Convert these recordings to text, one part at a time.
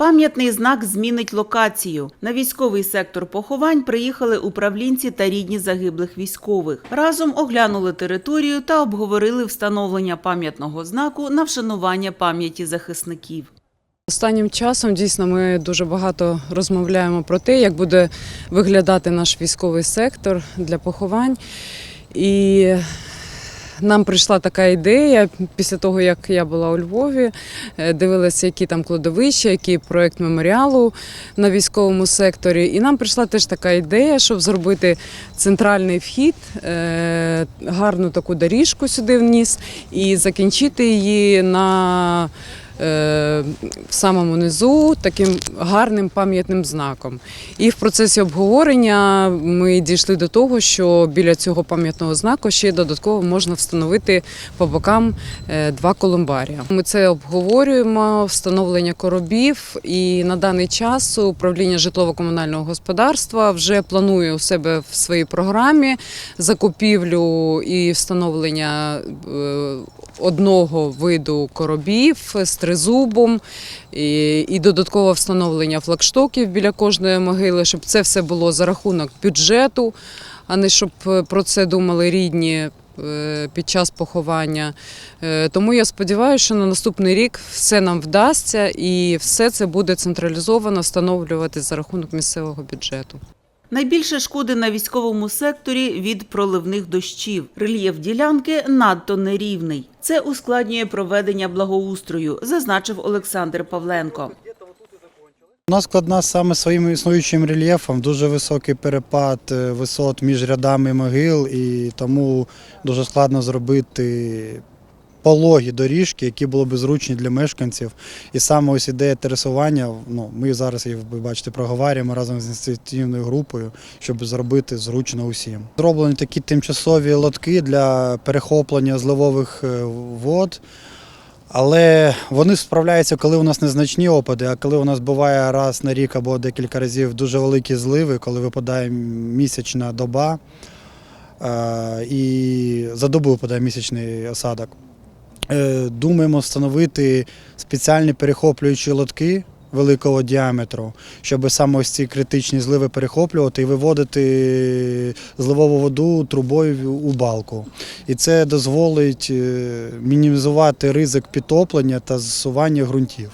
Пам'ятний знак змінить локацію. На військовий сектор поховань приїхали управлінці та рідні загиблих військових. Разом оглянули територію та обговорили встановлення пам'ятного знаку на вшанування пам'яті захисників. Останнім часом дійсно ми дуже багато розмовляємо про те, як буде виглядати наш військовий сектор для поховань. І нам прийшла така ідея після того, як я була у Львові, е, дивилася, які там кладовища, який проект меморіалу на військовому секторі. І нам прийшла теж така ідея, щоб зробити центральний вхід, е, гарну таку доріжку сюди вніс і закінчити її на в самому низу таким гарним пам'ятним знаком. І в процесі обговорення ми дійшли до того, що біля цього пам'ятного знаку ще додатково можна встановити по бокам е, два колумбарія. Ми це обговорюємо, встановлення коробів, і на даний час управління житлово-комунального господарства вже планує у себе в своїй програмі закупівлю і встановлення е, одного виду коробів тризубом і, і додаткове встановлення флагштоків біля кожної могили, щоб це все було за рахунок бюджету, а не щоб е, про це думали рідні. е, Під час поховання. Е, Тому я сподіваюся, що на наступний рік все нам вдасться і все це буде централізовано встановлювати за рахунок місцевого бюджету. Найбільше шкоди на військовому секторі від проливних дощів. Рельєф ділянки надто нерівний. Це ускладнює проведення благоустрою, зазначив Олександр Павленко. Вона складна саме своїм існуючим рельєфом, дуже високий перепад е, висот між рядами могил, і тому дуже складно зробити пологі доріжки, які були б зручні для мешканців. І саме ось ідея терасування, ну, ми зараз її, ви бачите, проговорюємо разом з ініціативною групою, щоб зробити зручно усім. Зроблені такі тимчасові лотки для перехоплення зливових е, вод. Але вони справляються, коли у нас незначні опади, а коли у нас буває раз на рік або декілька разів дуже великі зливи, коли випадає місячна доба е, і за добу випадає місячний осадок. Е, Думаємо встановити спеціальні перехоплюючі лотки великого діаметру, щоб саме ось ці критичні зливи перехоплювати і виводити зливову воду трубою у балку. І це дозволить е, мінімізувати ризик підтоплення та зсування ґрунтів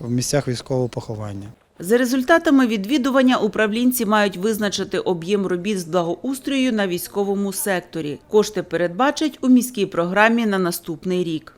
в місцях військового поховання. За результатами відвідування управлінці мають визначити об'єм робіт з благоустрою на військовому секторі. Кошти передбачать у міській програмі на наступний рік.